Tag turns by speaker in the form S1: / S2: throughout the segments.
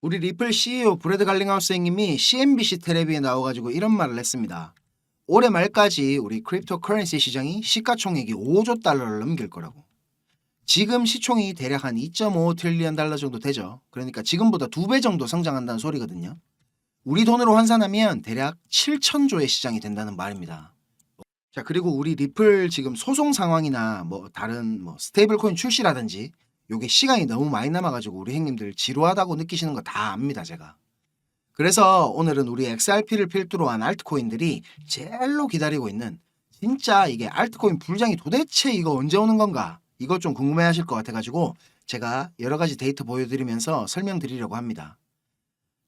S1: 우리 리플 CEO 브래드 갈링하우스 형님이 CNBC 텔레비에 나와가지고 이런 말을 했습니다. 올해 말까지 우리 크립토 커런시 시장이 시가총액이 5조 달러를 넘길 거라고. 지금 시총이 대략 한 2.5 트릴리언 달러 정도 되죠. 그러니까 지금보다 두 배 정도 성장한다는 소리거든요. 우리 돈으로 환산하면 대략 7천조의 시장이 된다는 말입니다. 자 그리고 우리 리플 지금 소송 상황이나 뭐 다른 뭐 스테이블 코인 출시라든지 요게 시간이 너무 많이 남아가지고 우리 형님들 지루하다고 느끼시는 거 다 압니다 제가. 그래서 오늘은 우리 XRP를 필두로 한 알트코인들이 제일로 기다리고 있는 진짜 이게 알트코인 불장이 도대체 이거 언제 오는 건가 이거 좀 궁금해하실 것 같아가지고 제가 여러 가지 데이터 보여드리면서 설명드리려고 합니다.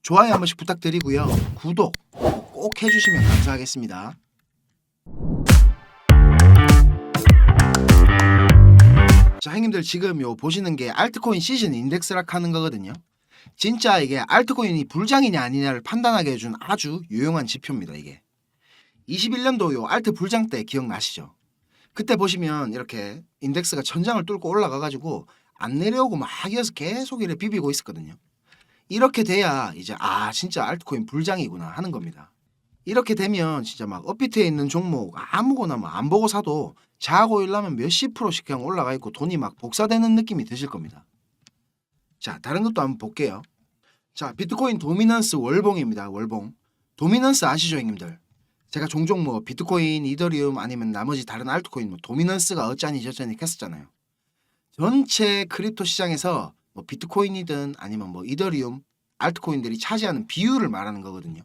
S1: 좋아요 한 번씩 부탁드리고요. 구독 꼭 해주시면 감사하겠습니다. 자, 형님들 지금 요 보시는 게 알트코인 시즌 인덱스락 하는 거거든요. 진짜 이게 알트코인이 불장이냐 아니냐를 판단하게 해준 아주 유용한 지표입니다, 이게. 21년도 요 알트 불장 때 기억나시죠? 그때 보시면 이렇게 인덱스가 천장을 뚫고 올라가가지고 안 내려오고 막 이어서 계속 이렇게 비비고 있었거든요. 이렇게 돼야 이제 아 진짜 알트코인 불장이구나 하는 겁니다. 이렇게 되면 진짜 막 업비트에 있는 종목 아무거나 뭐안 보고 사도 자고일라면 몇십 프로씩 그냥 올라가 있고 돈이 막 복사되는 느낌이 드실 겁니다. 자 다른 것도 한번 볼게요. 자 비트코인 도미넌스 월봉입니다. 월봉. 도미넌스 아시죠 형님들? 제가 종종 뭐 비트코인, 이더리움 아니면 나머지 다른 알트코인 뭐 도미넌스가 어쩌니 저쩌니 했었잖아요. 전체 크립토 시장에서 뭐 비트코인이든 아니면 뭐 이더리움, 알트코인들이 차지하는 비율을 말하는 거거든요.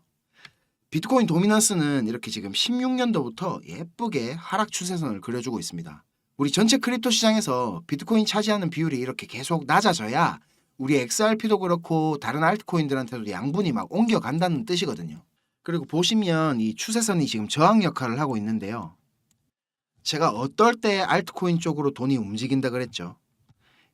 S1: 비트코인 도미넌스는 이렇게 지금 16년도부터 예쁘게 하락 추세선을 그려주고 있습니다. 우리 전체 크립토 시장에서 비트코인 차지하는 비율이 이렇게 계속 낮아져야 우리 XRP도 그렇고 다른 알트코인들한테도 양분이 막 옮겨간다는 뜻이거든요. 그리고 보시면 이 추세선이 지금 저항 역할을 하고 있는데요. 제가 어떨 때 알트코인 쪽으로 돈이 움직인다 그랬죠.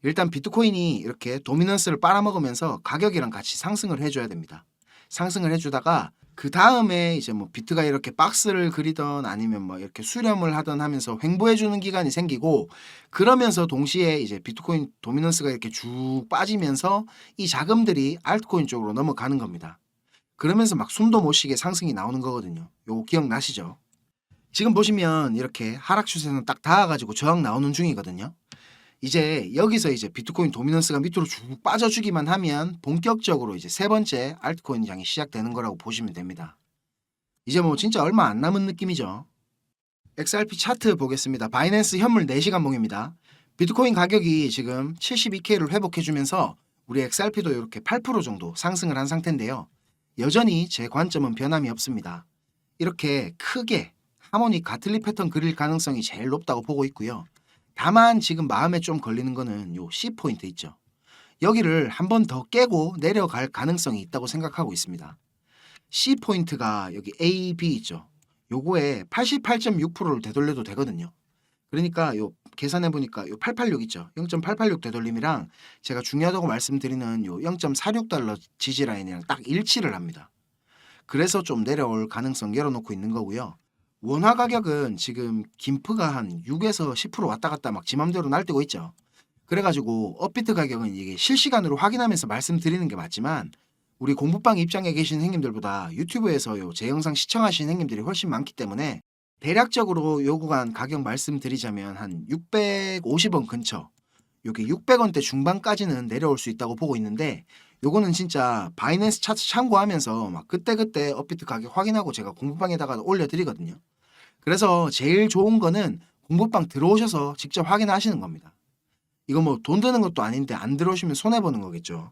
S1: 일단 비트코인이 이렇게 도미넌스를 빨아먹으면서 가격이랑 같이 상승을 해줘야 됩니다. 상승을 해주다가 그 다음에 이제 뭐 비트가 이렇게 박스를 그리던 아니면 뭐 이렇게 수렴을 하던 하면서 횡보해주는 기간이 생기고 그러면서 동시에 이제 비트코인 도미넌스가 이렇게 쭉 빠지면서 이 자금들이 알트코인 쪽으로 넘어가는 겁니다. 그러면서 막 숨도 못 쉬게 상승이 나오는 거거든요. 요거 기억나시죠? 지금 보시면 이렇게 하락 추세는 딱 닿아가지고 저항 나오는 중이거든요. 이제 여기서 이제 비트코인 도미넌스가 밑으로 쭉 빠져주기만 하면 본격적으로 이제 세 번째 알트코인 장이 시작되는 거라고 보시면 됩니다. 이제 뭐 진짜 얼마 안 남은 느낌이죠. XRP 차트 보겠습니다. 바이낸스 현물 4시간 봉입니다. 비트코인 가격이 지금 72K를 회복해주면서 우리 XRP도 이렇게 8% 정도 상승을 한 상태인데요. 여전히 제 관점은 변함이 없습니다. 이렇게 크게 하모닉 가틀리 패턴 그릴 가능성이 제일 높다고 보고 있고요. 다만 지금 마음에 좀 걸리는 거는 요 C 포인트 있죠. 여기를 한 번 더 깨고 내려갈 가능성이 있다고 생각하고 있습니다. C 포인트가 여기 A, B 있죠. 요거에 88.6%를 되돌려도 되거든요. 그러니까 요 계산해 보니까 요 886 있죠. 0.886 되돌림이랑 제가 중요하다고 말씀드리는 요 0.46달러 지지 라인이랑 딱 일치를 합니다. 그래서 좀 내려올 가능성 열어놓고 있는 거고요. 원화 가격은 지금 김프가 한 6에서 10% 왔다 갔다 막 지맘대로 날뛰고 있죠. 그래가지고 업비트 가격은 이게 실시간으로 확인하면서 말씀드리는 게 맞지만 우리 공부방 입장에 계신 형님들보다 유튜브에서 요제 영상 시청하신 형님들이 훨씬 많기 때문에 대략적으로 요 구간 가격 말씀드리자면 한 650원 근처 요게 600원대 중반까지는 내려올 수 있다고 보고 있는데 요거는 진짜 바이낸스 차트 참고하면서 막 그때그때 업비트 가격 확인하고 제가 공부방에다가 올려드리거든요. 그래서 제일 좋은 거는 공부방 들어오셔서 직접 확인하시는 겁니다. 이거 뭐 돈 드는 것도 아닌데 안 들어오시면 손해보는 거겠죠.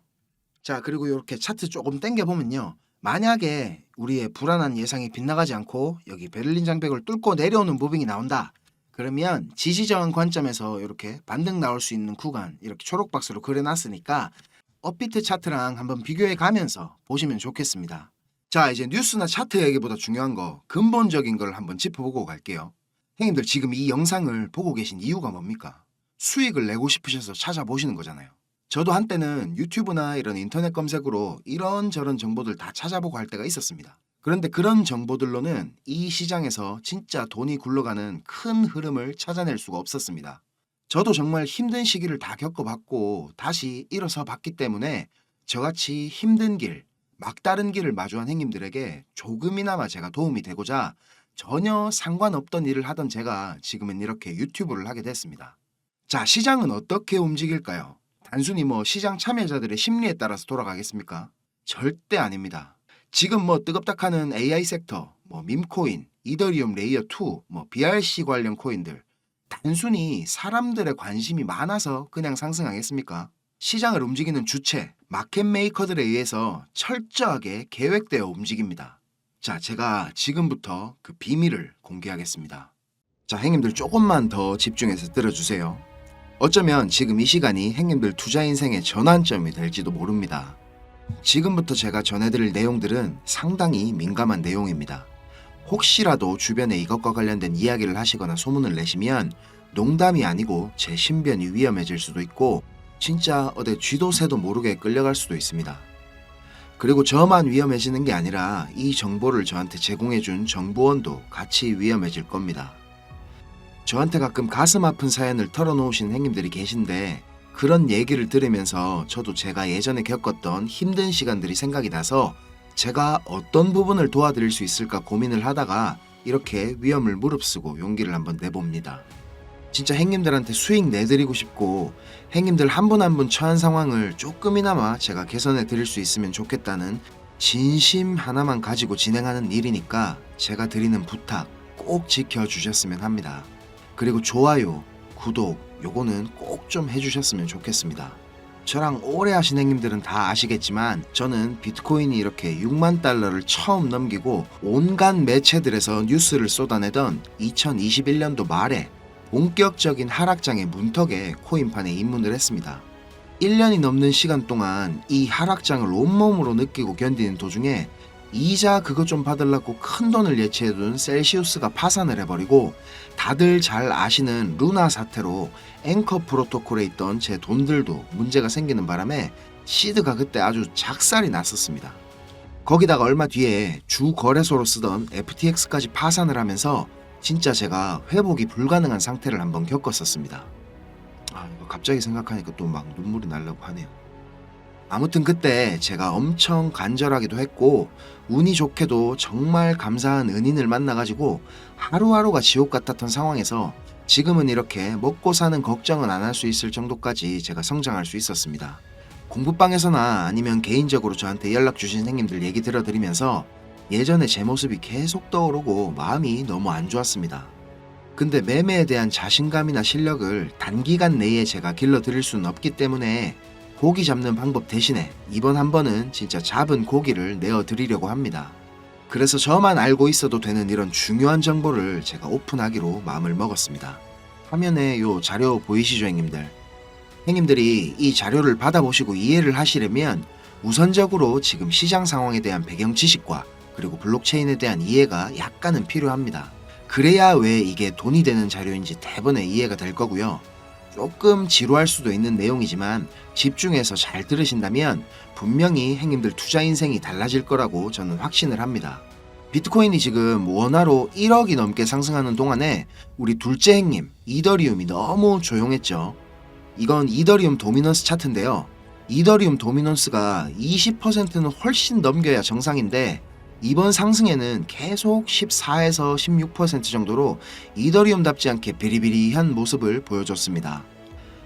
S1: 자, 그리고 이렇게 차트 조금 당겨보면요. 만약에 우리의 불안한 예상이 빗나가지 않고 여기 베를린 장벽을 뚫고 내려오는 무빙이 나온다. 그러면 지지저항 관점에서 이렇게 반등 나올 수 있는 구간 이렇게 초록 박스로 그려놨으니까 업비트 차트랑 한번 비교해 가면서 보시면 좋겠습니다. 자, 이제 뉴스나 차트 얘기보다 중요한 거 근본적인 걸 한번 짚어보고 갈게요. 형님들 지금 이 영상을 보고 계신 이유가 뭡니까? 수익을 내고 싶으셔서 찾아보시는 거잖아요. 저도 한때는 유튜브나 이런 인터넷 검색으로 이런저런 정보들 다 찾아보고 할 때가 있었습니다. 그런데 그런 정보들로는 이 시장에서 진짜 돈이 굴러가는 큰 흐름을 찾아낼 수가 없었습니다. 저도 정말 힘든 시기를 다 겪어봤고 다시 일어서 봤기 때문에 저같이 힘든 길, 막다른 길을 마주한 행님들에게 조금이나마 제가 도움이 되고자 전혀 상관없던 일을 하던 제가 지금은 이렇게 유튜브를 하게 됐습니다. 자, 시장은 어떻게 움직일까요? 단순히 뭐 시장 참여자들의 심리에 따라서 돌아가겠습니까? 절대 아닙니다. 지금 뭐 뜨겁다하는 AI 섹터, 뭐 밈코인, 이더리움 레이어 2, 뭐 BRC 관련 코인들 단순히 사람들의 관심이 많아서 그냥 상승하겠습니까? 시장을 움직이는 주체, 마켓 메이커들에 의해서 철저하게 계획되어 움직입니다. 자, 제가 지금부터 그 비밀을 공개하겠습니다. 자, 행님들 조금만 더 집중해서 들어주세요. 어쩌면 지금 이 시간이 행님들 투자 인생의 전환점이 될지도 모릅니다. 지금부터 제가 전해드릴 내용들은 상당히 민감한 내용입니다. 혹시라도 주변에 이것과 관련된 이야기를 하시거나 소문을 내시면 농담이 아니고 제 신변이 위험해질 수도 있고 진짜 어디 쥐도 새도 모르게 끌려갈 수도 있습니다. 그리고 저만 위험해지는 게 아니라 이 정보를 저한테 제공해준 정보원도 같이 위험해질 겁니다. 저한테 가끔 가슴 아픈 사연을 털어놓으신 행님들이 계신데 그런 얘기를 들으면서 저도 제가 예전에 겪었던 힘든 시간들이 생각이 나서 제가 어떤 부분을 도와드릴 수 있을까 고민을 하다가 이렇게 위험을 무릅쓰고 용기를 한번 내봅니다. 진짜 행님들한테 수익 내드리고 싶고 행님들 한 분 한 분 처한 상황을 조금이나마 제가 개선해 드릴 수 있으면 좋겠다는 진심 하나만 가지고 진행하는 일이니까 제가 드리는 부탁 꼭 지켜주셨으면 합니다. 그리고 좋아요, 구독 요거는 꼭 좀 해주셨으면 좋겠습니다. 저랑 오래 하신 행님들은 다 아시겠지만 저는 비트코인이 이렇게 6만 달러를 처음 넘기고 온갖 매체들에서 뉴스를 쏟아내던 2021년도 말에 본격적인 하락장의 문턱에 코인판에 입문을 했습니다. 1년이 넘는 시간 동안 이 하락장을 온몸으로 느끼고 견디는 도중에 이자 그것 좀 받으려고 큰 돈을 예치해둔 셀시우스가 파산을 해버리고 다들 잘 아시는 루나 사태로 앵커 프로토콜에 있던 제 돈들도 문제가 생기는 바람에 시드가 그때 아주 작살이 났었습니다. 거기다가 얼마 뒤에 주 거래소로 쓰던 FTX까지 파산을 하면서 진짜 제가 회복이 불가능한 상태를 한번 겪었었습니다. 아, 이거 갑자기 생각하니까 또 막 눈물이 나려고 하네요. 아무튼 그때 제가 엄청 간절하기도 했고 운이 좋게도 정말 감사한 은인을 만나가지고 하루하루가 지옥 같았던 상황에서 지금은 이렇게 먹고 사는 걱정은 안 할 수 있을 정도까지 제가 성장할 수 있었습니다. 공부방에서나 아니면 개인적으로 저한테 연락 주신 생님들 얘기 들어드리면서 예전에 제 모습이 계속 떠오르고 마음이 너무 안 좋았습니다. 근데 매매에 대한 자신감이나 실력을 단기간 내에 제가 길러드릴 수는 없기 때문에 고기 잡는 방법 대신에 이번 한 번은 진짜 잡은 고기를 내어 드리려고 합니다. 그래서 저만 알고 있어도 되는 이런 중요한 정보를 제가 오픈하기로 마음을 먹었습니다. 화면에 요 자료 보이시죠, 형님들? 형님들이 이 자료를 받아보시고 이해를 하시려면 우선적으로 지금 시장 상황에 대한 배경 지식과 그리고 블록체인에 대한 이해가 약간은 필요합니다. 그래야 왜 이게 돈이 되는 자료인지 대번에 이해가 될 거고요. 조금 지루할 수도 있는 내용이지만 집중해서 잘 들으신다면 분명히 행님들 투자 인생이 달라질 거라고 저는 확신을 합니다. 비트코인이 지금 원화로 1억이 넘게 상승하는 동안에 우리 둘째 행님 이더리움이 너무 조용했죠. 이건 이더리움 도미넌스 차트인데요. 이더리움 도미넌스가 20%는 훨씬 넘겨야 정상인데 이번 상승에는 계속 14에서 16% 정도로 이더리움답지 않게 비리비리한 모습을 보여줬습니다.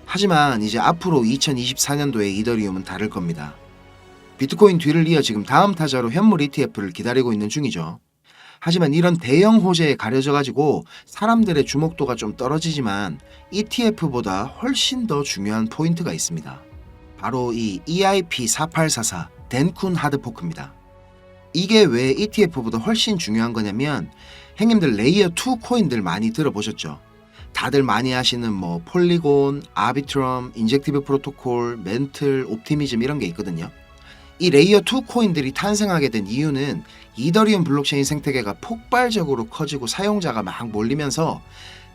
S1: 하지만 이제 앞으로 2024년도에 이더리움은 다를 겁니다. 비트코인 뒤를 이어 지금 다음 타자로 현물 ETF를 기다리고 있는 중이죠. 하지만 이런 대형 호재에 가려져 가지고 사람들의 주목도가 좀 떨어지지만 ETF보다 훨씬 더 중요한 포인트가 있습니다. 바로 이 EIP4844 덴쿤 하드포크입니다. 이게 왜 ETF보다 훨씬 중요한 거냐면 행님들 레이어 2 코인들 많이 들어보셨죠? 다들 많이 하시는 뭐 폴리곤, 아비트럼, 인젝티브 프로토콜, 멘틀, 옵티미즘 이런 게 있거든요. 이 레이어 2 코인들이 탄생하게 된 이유는 이더리움 블록체인 생태계가 폭발적으로 커지고 사용자가 막 몰리면서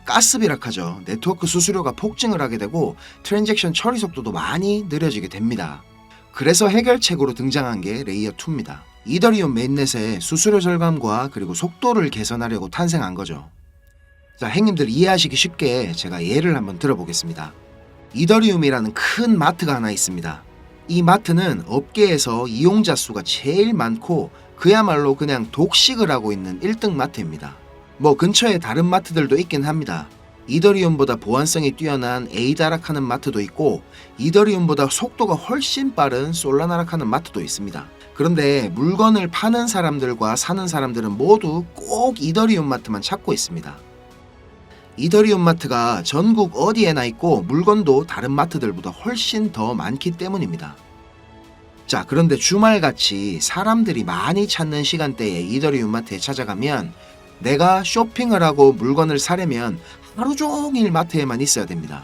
S1: 가스비락하죠. 네트워크 수수료가 폭증을 하게 되고 트랜잭션 처리 속도도 많이 느려지게 됩니다. 그래서 해결책으로 등장한 게 레이어 2입니다. 이더리움 메인넷의 수수료 절감과 그리고 속도를 개선하려고 탄생한 거죠. 자, 행님들 이해하시기 쉽게 제가 예를 한번 들어보겠습니다. 이더리움이라는 큰 마트가 하나 있습니다. 이 마트는 업계에서 이용자 수가 제일 많고 그야말로 그냥 독식을 하고 있는 1등 마트입니다. 뭐 근처에 다른 마트들도 있긴 합니다. 이더리움보다 보안성이 뛰어난 에이다락하는 마트도 있고 이더리움보다 속도가 훨씬 빠른 솔라나락하는 마트도 있습니다. 그런데 물건을 파는 사람들과 사는 사람들은 모두 꼭 이더리움 마트만 찾고 있습니다. 이더리움 마트가 전국 어디에나 있고 물건도 다른 마트들보다 훨씬 더 많기 때문입니다. 자, 그런데 주말같이 사람들이 많이 찾는 시간대에 이더리움 마트에 찾아가면 내가 쇼핑을 하고 물건을 사려면 하루 종일 마트에만 있어야 됩니다.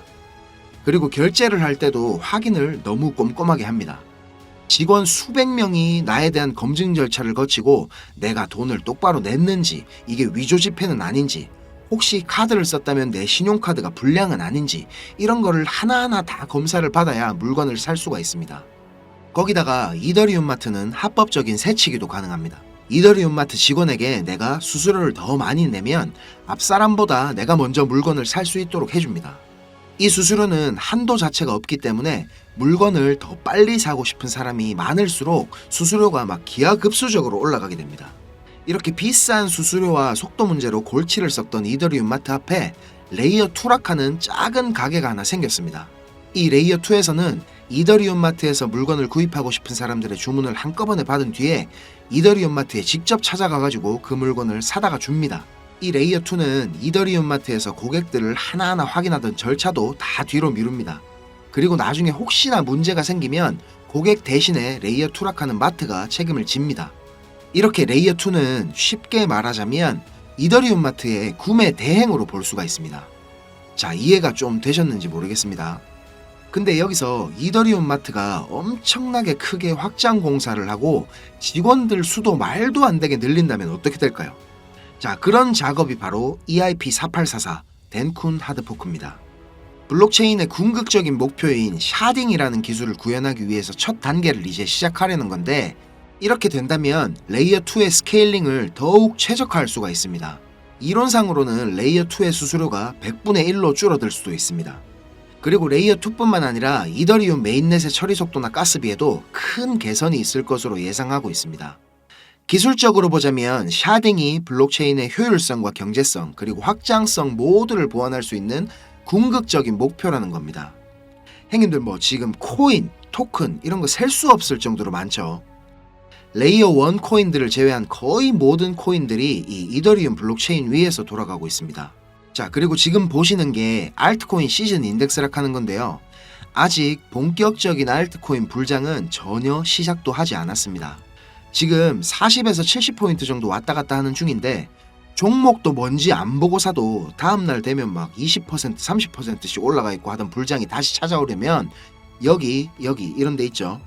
S1: 그리고 결제를 할 때도 확인을 너무 꼼꼼하게 합니다. 직원 수백 명이 나에 대한 검증 절차를 거치고 내가 돈을 똑바로 냈는지, 이게 위조 지폐는 아닌지, 혹시 카드를 썼다면 내 신용카드가 불량은 아닌지, 이런 거를 하나하나 다 검사를 받아야 물건을 살 수가 있습니다. 거기다가 이더리움 마트는 합법적인 세치기도 가능합니다. 이더리움 마트 직원에게 내가 수수료를 더 많이 내면 앞 사람보다 내가 먼저 물건을 살 수 있도록 해줍니다. 이 수수료는 한도 자체가 없기 때문에 물건을 더 빨리 사고 싶은 사람이 많을수록 수수료가 막 기하급수적으로 올라가게 됩니다. 이렇게 비싼 수수료와 속도 문제로 골치를 썩던 이더리움 마트 앞에 레이어 투락하는 작은 가게가 하나 생겼습니다. 이 레이어 2에서는 이더리움 마트에서 물건을 구입하고 싶은 사람들의 주문을 한꺼번에 받은 뒤에 이더리움 마트에 직접 찾아가 가지고 그 물건을 사다가 줍니다. 이 레이어 2는 이더리움 마트에서 고객들을 하나하나 확인하던 절차도 다 뒤로 미룹니다. 그리고 나중에 혹시나 문제가 생기면 고객 대신에 레이어 투락하는 마트가 책임을 집니다. 이렇게 레이어 2는 쉽게 말하자면 이더리움 마트의 구매 대행으로 볼 수가 있습니다. 자, 이해가 좀 되셨는지 모르겠습니다. 근데 여기서 이더리움 마트가 엄청나게 크게 확장 공사를 하고 직원들 수도 말도 안 되게 늘린다면 어떻게 될까요? 자, 그런 작업이 바로 E EIP4844 덴쿤 하드포크입니다. 블록체인의 궁극적인 목표인 샤딩이라는 기술을 구현하기 위해서 첫 단계를 이제 시작하려는 건데 이렇게 된다면 레이어 2의 스케일링을 더욱 최적화할 수가 있습니다. 이론상으로는 레이어 2의 수수료가 100분의 1로 줄어들 수도 있습니다. 그리고 레이어 2뿐만 아니라 이더리움 메인넷의 처리 속도나 가스비에도 큰 개선이 있을 것으로 예상하고 있습니다. 기술적으로 보자면 샤딩이 블록체인의 효율성과 경제성 그리고 확장성 모두를 보완할 수 있는 궁극적인 목표라는 겁니다. 행님들 뭐 지금 코인, 토큰 이런 거 셀 수 없을 정도로 많죠. 레이어 1 코인들을 제외한 거의 모든 코인들이 이 이더리움 블록체인 위에서 돌아가고 있습니다. 자, 그리고 지금 보시는 게 알트코인 시즌 인덱스락 하는 건데요. 아직 본격적인 알트코인 불장은 전혀 시작도 하지 않았습니다. 지금 40에서 70포인트 정도 왔다 갔다 하는 중인데 종목도 뭔지 안 보고 사도 다음날 되면 막 20% 30%씩 올라가 있고 하던 불장이 다시 찾아오려면 여기 여기 이런 데 있죠.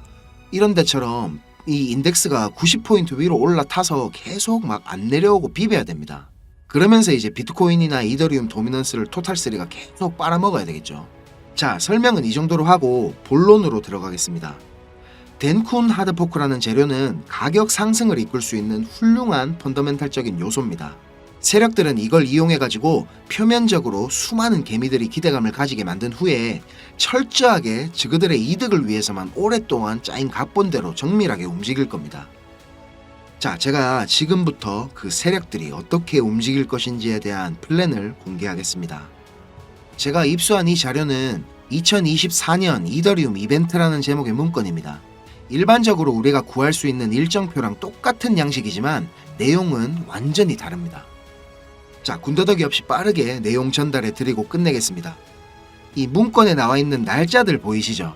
S1: 이런 데처럼 이 인덱스가 90포인트 위로 올라타서 계속 막 안 내려오고 비벼야 됩니다. 그러면서 이제 비트코인이나 이더리움 도미넌스를 토탈3가 계속 빨아먹어야 되겠죠. 자, 설명은 이 정도로 하고 본론으로 들어가겠습니다. 덴쿤 하드포크라는 재료는 가격 상승을 이끌 수 있는 훌륭한 펀더멘탈적인 요소입니다. 세력들은 이걸 이용해가지고 표면적으로 수많은 개미들이 기대감을 가지게 만든 후에 철저하게 저그들의 이득을 위해서만 오랫동안 짜인 각본대로 정밀하게 움직일 겁니다. 자, 제가 지금부터 그 세력들이 어떻게 움직일 것인지에 대한 플랜을 공개하겠습니다. 제가 입수한 이 자료는 2024년 이더리움 이벤트라는 제목의 문건입니다. 일반적으로 우리가 구할 수 있는 일정표랑 똑같은 양식이지만 내용은 완전히 다릅니다. 자, 군더더기 없이 빠르게 내용 전달해 드리고 끝내겠습니다. 이 문건에 나와 있는 날짜들 보이시죠?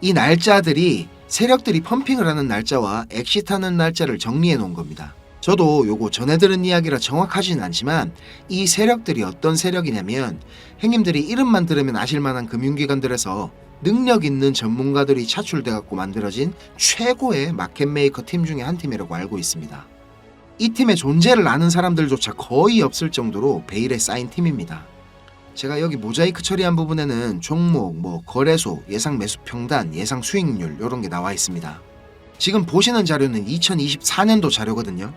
S1: 이 날짜들이 세력들이 펌핑을 하는 날짜와 엑시트하는 날짜를 정리해 놓은 겁니다. 저도 요거 전해 들은 이야기라 정확하진 않지만 이 세력들이 어떤 세력이냐면 행님들이 이름만 들으면 아실 만한 금융기관들에서 능력 있는 전문가들이 차출돼 갖고 만들어진 최고의 마켓 메이커 팀 중에 한 팀이라고 알고 있습니다. 이 팀의 존재를 아는 사람들조차 거의 없을 정도로 베일에 쌓인 팀입니다. 제가 여기 모자이크 처리한 부분에는 종목, 뭐 거래소, 예상 매수 평단, 예상 수익률 이런 게 나와 있습니다. 지금 보시는 자료는 2024년도 자료거든요.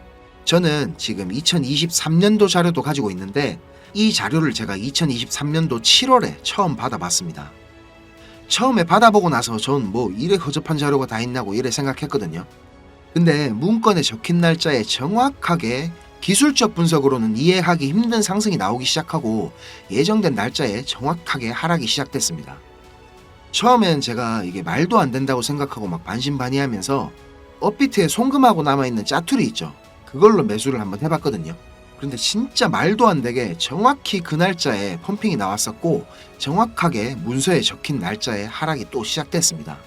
S1: 저는 지금 2023년도 자료도 가지고 있는데 이 자료를 제가 2023년도 7월에 처음 받아봤습니다. 처음에 받아보고 나서 전 뭐 이래 허접한 자료가 다 있냐고 이래 생각했거든요. 근데 문건에 적힌 날짜에 정확하게 기술적 분석으로는 이해하기 힘든 상승이 나오기 시작하고 예정된 날짜에 정확하게 하락이 시작됐습니다. 처음엔 제가 이게 말도 안 된다고 생각하고 막 반신반의하면서 업비트에 송금하고 남아있는 짜투리 있죠. 그걸로 매수를 한번 해봤거든요. 그런데 진짜 말도 안 되게 정확히 그 날짜에 펌핑이 나왔었고 정확하게 문서에 적힌 날짜에 하락이 또 시작됐습니다.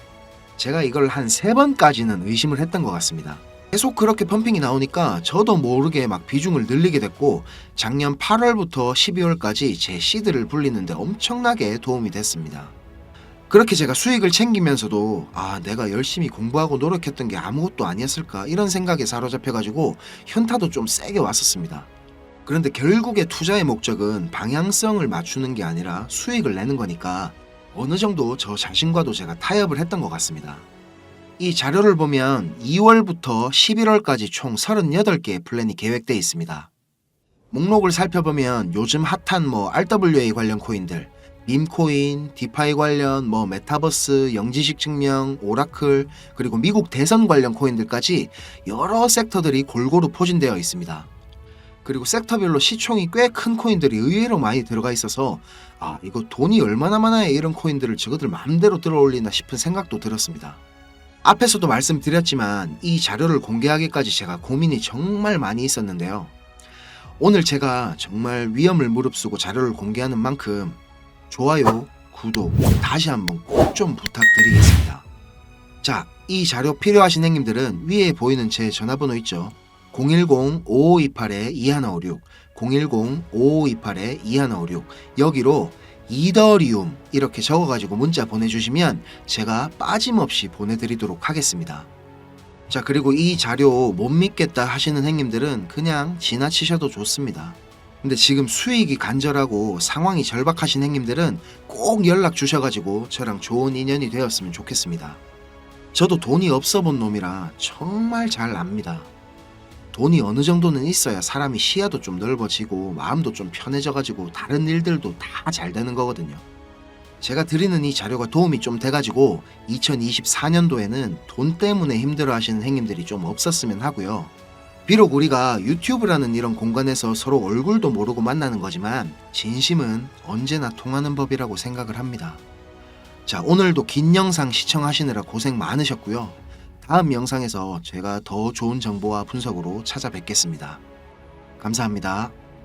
S1: 제가 이걸 한 세 번까지는 의심을 했던 것 같습니다. 계속 그렇게 펌핑이 나오니까 저도 모르게 막 비중을 늘리게 됐고 작년 8월부터 12월까지 제 시드를 불리는데 엄청나게 도움이 됐습니다. 그렇게 제가 수익을 챙기면서도 아 내가 열심히 공부하고 노력했던 게 아무것도 아니었을까 이런 생각에 사로잡혀가지고 현타도 좀 세게 왔었습니다. 그런데 결국에 투자의 목적은 방향성을 맞추는 게 아니라 수익을 내는 거니까 어느 정도 저 자신과도 제가 타협을 했던 것 같습니다. 이 자료를 보면 2월부터 11월까지 총 38개의 플랜이 계획되어 있습니다. 목록을 살펴보면 요즘 핫한 뭐 RWA 관련 코인들, 밈코인, 디파이 관련, 뭐 메타버스, 영지식 증명, 오라클, 그리고 미국 대선 관련 코인들까지 여러 섹터들이 골고루 포진되어 있습니다. 그리고 섹터별로 시총이 꽤 큰 코인들이 의외로 많이 들어가 있어서 아 이거 돈이 얼마나 많아야 이런 코인들을 저거들 마음대로 들어올리나 싶은 생각도 들었습니다. 앞에서도 말씀드렸지만 이 자료를 공개하기까지 제가 고민이 정말 많이 있었는데요. 오늘 제가 정말 위험을 무릅쓰고 자료를 공개하는 만큼 좋아요, 구독 다시 한번 꼭 좀 부탁드리겠습니다. 자, 이 자료 필요하신 행님들은 위에 보이는 제 전화번호 있죠. 010-5528-2156, 010-5528-2156 여기로 이더리움 이렇게 적어가지고 문자 보내주시면 제가 빠짐없이 보내드리도록 하겠습니다. 자 그리고 이 자료 못 믿겠다 하시는 행님들은 그냥 지나치셔도 좋습니다. 근데 지금 수익이 간절하고 상황이 절박하신 행님들은 꼭 연락 주셔가지고 저랑 좋은 인연이 되었으면 좋겠습니다. 저도 돈이 없어 본 놈이라 정말 잘 압니다. 돈이 어느 정도는 있어야 사람이 시야도 좀 넓어지고 마음도 좀 편해져가지고 다른 일들도 다 잘 되는 거거든요. 제가 드리는 이 자료가 도움이 좀 돼가지고 2024년도에는 돈 때문에 힘들어 하시는 행님들이 좀 없었으면 하고요. 비록 우리가 유튜브라는 이런 공간에서 서로 얼굴도 모르고 만나는 거지만 진심은 언제나 통하는 법이라고 생각을 합니다. 자, 오늘도 긴 영상 시청하시느라 고생 많으셨고요. 다음 영상에서 제가 더 좋은 정보와 분석으로 찾아뵙겠습니다. 감사합니다.